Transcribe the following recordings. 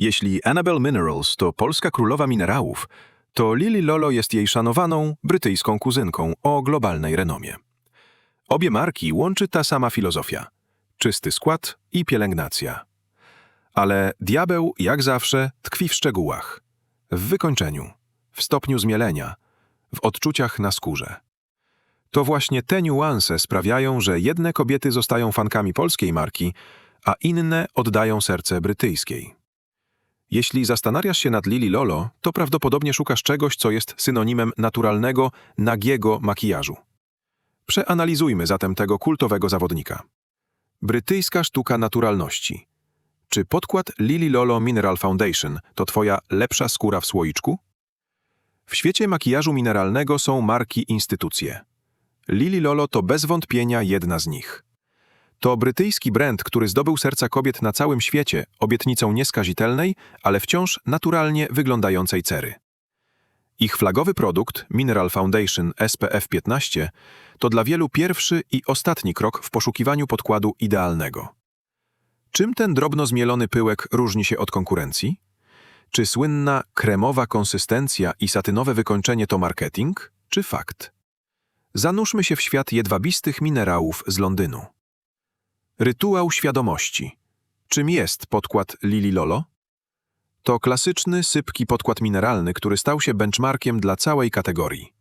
Jeśli Annabelle Minerals to polska królowa minerałów, to Lily Lolo jest jej szanowaną, brytyjską kuzynką o globalnej renomie. Obie marki łączy ta sama filozofia – czysty skład i pielęgnacja. Ale diabeł, jak zawsze, tkwi w szczegółach. W wykończeniu, w stopniu zmielenia, w odczuciach na skórze. To właśnie te niuanse sprawiają, że jedne kobiety zostają fankami polskiej marki, a inne oddają serce brytyjskiej. Jeśli zastanawiasz się nad Lily Lolo, to prawdopodobnie szukasz czegoś, co jest synonimem naturalnego, nagiego makijażu. Przeanalizujmy zatem tego kultowego zawodnika. Brytyjska sztuka naturalności. Czy podkład Lily Lolo Mineral Foundation to twoja lepsza skóra w słoiczku? W świecie makijażu mineralnego są marki instytucje. Lily Lolo to bez wątpienia jedna z nich. To brytyjski brand, który zdobył serca kobiet na całym świecie obietnicą nieskazitelnej, ale wciąż naturalnie wyglądającej cery. Ich flagowy produkt, Mineral Foundation SPF 15, to dla wielu pierwszy i ostatni krok w poszukiwaniu podkładu idealnego. Czym ten drobno zmielony pyłek różni się od konkurencji? Czy słynna kremowa konsystencja i satynowe wykończenie to marketing, czy fakt? Zanurzmy się w świat jedwabistych minerałów z Londynu. Rytuał świadomości. Czym jest podkład Lily Lolo? To klasyczny, sypki podkład mineralny, który stał się benchmarkiem dla całej kategorii.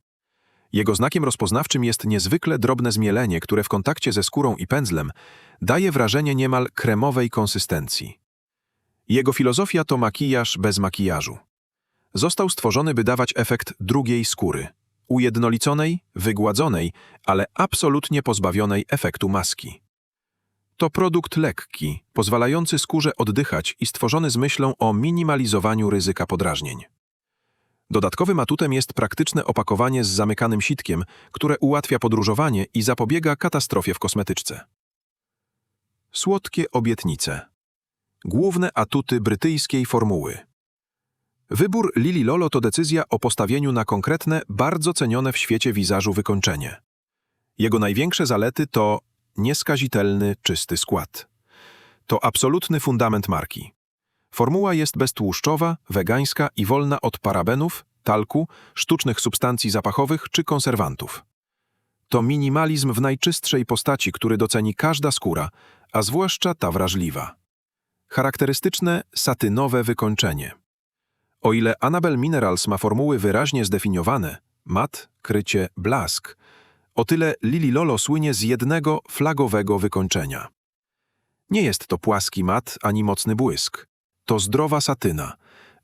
Jego znakiem rozpoznawczym jest niezwykle drobne zmielenie, które w kontakcie ze skórą i pędzlem daje wrażenie niemal kremowej konsystencji. Jego filozofia to makijaż bez makijażu. Został stworzony, by dawać efekt drugiej skóry, ujednoliconej, wygładzonej, ale absolutnie pozbawionej efektu maski. To produkt lekki, pozwalający skórze oddychać i stworzony z myślą o minimalizowaniu ryzyka podrażnień. Dodatkowym atutem jest praktyczne opakowanie z zamykanym sitkiem, które ułatwia podróżowanie i zapobiega katastrofie w kosmetyczce. Słodkie obietnice. Główne atuty brytyjskiej formuły. Wybór Lily Lolo to decyzja o postawieniu na konkretne, bardzo cenione w świecie wizażu wykończenie. Jego największe zalety to nieskazitelny, czysty skład. To absolutny fundament marki. Formuła jest beztłuszczowa, wegańska i wolna od parabenów, talku, sztucznych substancji zapachowych czy konserwantów. To minimalizm w najczystszej postaci, który doceni każda skóra, a zwłaszcza ta wrażliwa. Charakterystyczne satynowe wykończenie. O ile Annabelle Minerals ma formuły wyraźnie zdefiniowane, mat, krycie, blask, o tyle Lily Lolo słynie z jednego flagowego wykończenia. Nie jest to płaski mat ani mocny błysk. To zdrowa satyna,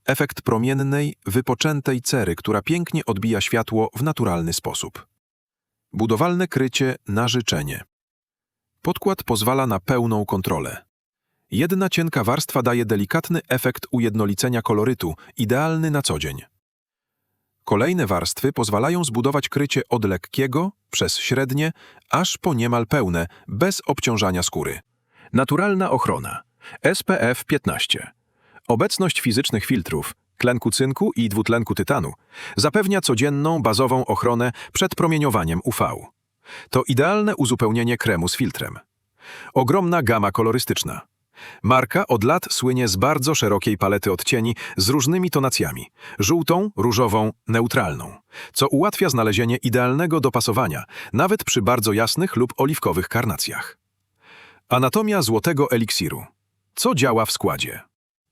efekt promiennej, wypoczętej cery, która pięknie odbija światło w naturalny sposób. Budowalne krycie na życzenie. Podkład pozwala na pełną kontrolę. Jedna cienka warstwa daje delikatny efekt ujednolicenia kolorytu, idealny na co dzień. Kolejne warstwy pozwalają zbudować krycie od lekkiego, przez średnie, aż po niemal pełne, bez obciążania skóry. Naturalna ochrona. SPF 15. Obecność fizycznych filtrów, tlenku cynku i dwutlenku tytanu zapewnia codzienną, bazową ochronę przed promieniowaniem UV. To idealne uzupełnienie kremu z filtrem. Ogromna gama kolorystyczna. Marka od lat słynie z bardzo szerokiej palety odcieni z różnymi tonacjami żółtą, różową, neutralną, co ułatwia znalezienie idealnego dopasowania, nawet przy bardzo jasnych lub oliwkowych karnacjach. Anatomia złotego eliksiru. Co działa w składzie?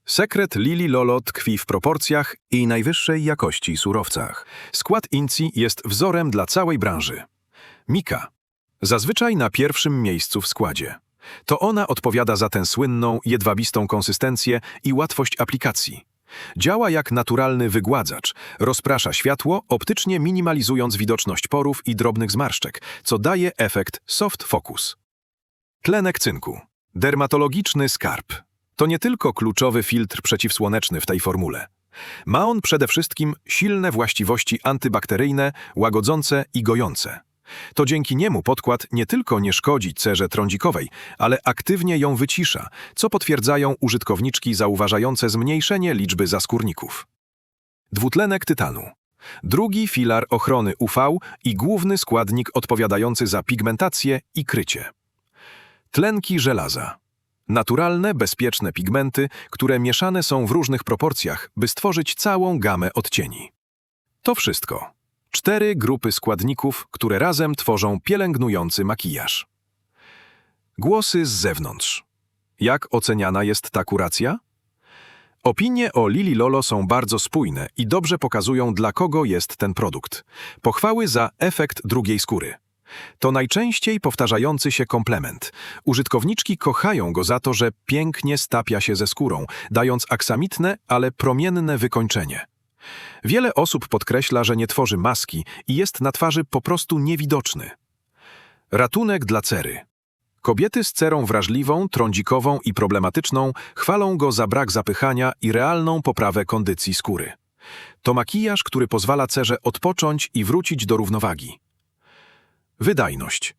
Sekret Lili Lolo tkwi w proporcjach i najwyższej jakości surowcach. Skład Inci jest wzorem dla całej branży. Mika. Zazwyczaj na pierwszym miejscu w składzie. To ona odpowiada za tę słynną, jedwabistą konsystencję i łatwość aplikacji. Działa jak naturalny wygładzacz, rozprasza światło, optycznie minimalizując widoczność porów i drobnych zmarszczek, co daje efekt soft focus. Tlenek cynku. Dermatologiczny skarb. To nie tylko kluczowy filtr przeciwsłoneczny w tej formule. Ma on przede wszystkim silne właściwości antybakteryjne, łagodzące i gojące. To dzięki niemu podkład nie tylko nie szkodzi cerze trądzikowej, ale aktywnie ją wycisza, co potwierdzają użytkowniczki zauważające zmniejszenie liczby zaskórników. Dwutlenek tytanu. Drugi filar ochrony UV i główny składnik odpowiadający za pigmentację i krycie. Tlenki żelaza. Naturalne, bezpieczne pigmenty, które mieszane są w różnych proporcjach, by stworzyć całą gamę odcieni. To wszystko. Cztery grupy składników, które razem tworzą pielęgnujący makijaż. Głosy z zewnątrz. Jak oceniana jest ta kuracja? Opinie o Lili Lolo są bardzo spójne i dobrze pokazują, dla kogo jest ten produkt. Pochwały za efekt drugiej skóry. To najczęściej powtarzający się komplement. Użytkowniczki kochają go za to, że pięknie stapia się ze skórą, dając aksamitne, ale promienne wykończenie. Wiele osób podkreśla, że nie tworzy maski i jest na twarzy po prostu niewidoczny. Ratunek dla cery. Kobiety z cerą wrażliwą, trądzikową i problematyczną chwalą go za brak zapychania i realną poprawę kondycji skóry. To makijaż, który pozwala cerze odpocząć i wrócić do równowagi. Wydajność.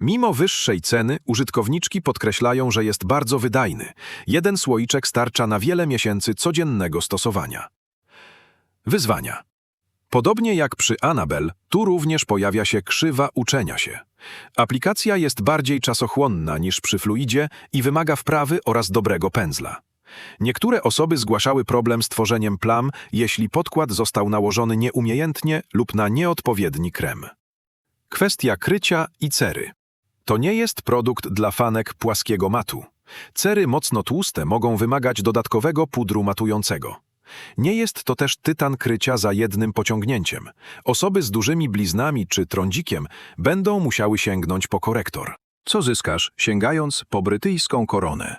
Mimo wyższej ceny, użytkowniczki podkreślają, że jest bardzo wydajny. Jeden słoiczek starcza na wiele miesięcy codziennego stosowania. Wyzwania. Podobnie jak przy Anabel, tu również pojawia się krzywa uczenia się. Aplikacja jest bardziej czasochłonna niż przy fluidzie i wymaga wprawy oraz dobrego pędzla. Niektóre osoby zgłaszały problem z tworzeniem plam, jeśli podkład został nałożony nieumiejętnie lub na nieodpowiedni krem. Kwestia krycia i cery. To nie jest produkt dla fanek płaskiego matu. Cery mocno tłuste mogą wymagać dodatkowego pudru matującego. Nie jest to też tytan krycia za jednym pociągnięciem. Osoby z dużymi bliznami czy trądzikiem będą musiały sięgnąć po korektor. Co zyskasz, sięgając po brytyjską koronę?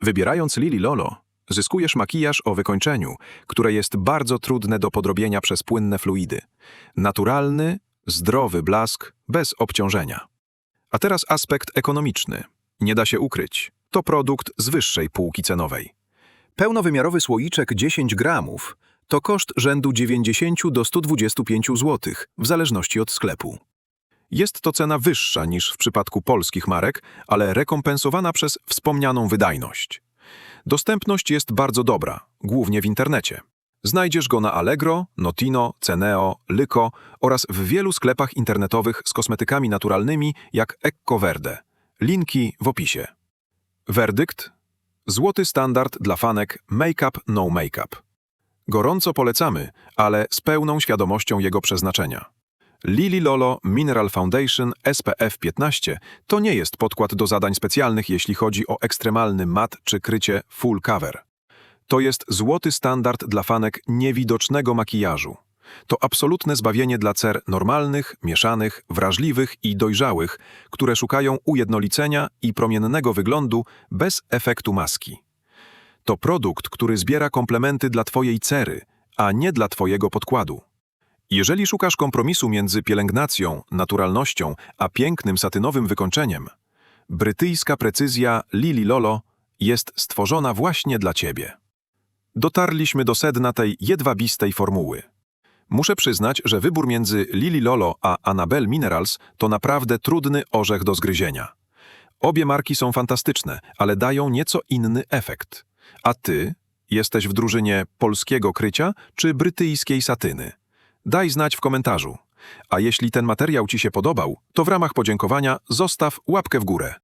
Wybierając Lili Lolo, zyskujesz makijaż o wykończeniu, które jest bardzo trudne do podrobienia przez płynne fluidy. Naturalny, zdrowy blask bez obciążenia. A teraz aspekt ekonomiczny. Nie da się ukryć. To produkt z wyższej półki cenowej. Pełnowymiarowy słoiczek 10 gramów to koszt rzędu 90 do 125 zł, w zależności od sklepu. Jest to cena wyższa niż w przypadku polskich marek, ale rekompensowana przez wspomnianą wydajność. Dostępność jest bardzo dobra, głównie w internecie. Znajdziesz go na Allegro, Notino, Ceneo, Lyko oraz w wielu sklepach internetowych z kosmetykami naturalnymi jak Ecco Verde. Linki w opisie. Werdykt Złoty standard dla fanek Make-up No Make-up. Gorąco polecamy, ale z pełną świadomością jego przeznaczenia. Lili Lolo Mineral Foundation SPF 15 to nie jest podkład do zadań specjalnych, jeśli chodzi o ekstremalny mat czy krycie full cover. To jest złoty standard dla fanek niewidocznego makijażu. To absolutne zbawienie dla cer normalnych, mieszanych, wrażliwych i dojrzałych, które szukają ujednolicenia i promiennego wyglądu bez efektu maski. To produkt, który zbiera komplementy dla Twojej cery, a nie dla Twojego podkładu. Jeżeli szukasz kompromisu między pielęgnacją, naturalnością, a pięknym satynowym wykończeniem, brytyjska precyzja Lili Lolo jest stworzona właśnie dla Ciebie. Dotarliśmy do sedna tej jedwabistej formuły. Muszę przyznać, że wybór między Lili Lolo a Annabelle Minerals to naprawdę trudny orzech do zgryzienia. Obie marki są fantastyczne, ale dają nieco inny efekt. A ty jesteś w drużynie polskiego krycia czy brytyjskiej satyny? Daj znać w komentarzu. A jeśli ten materiał Ci się podobał, to w ramach podziękowania zostaw łapkę w górę.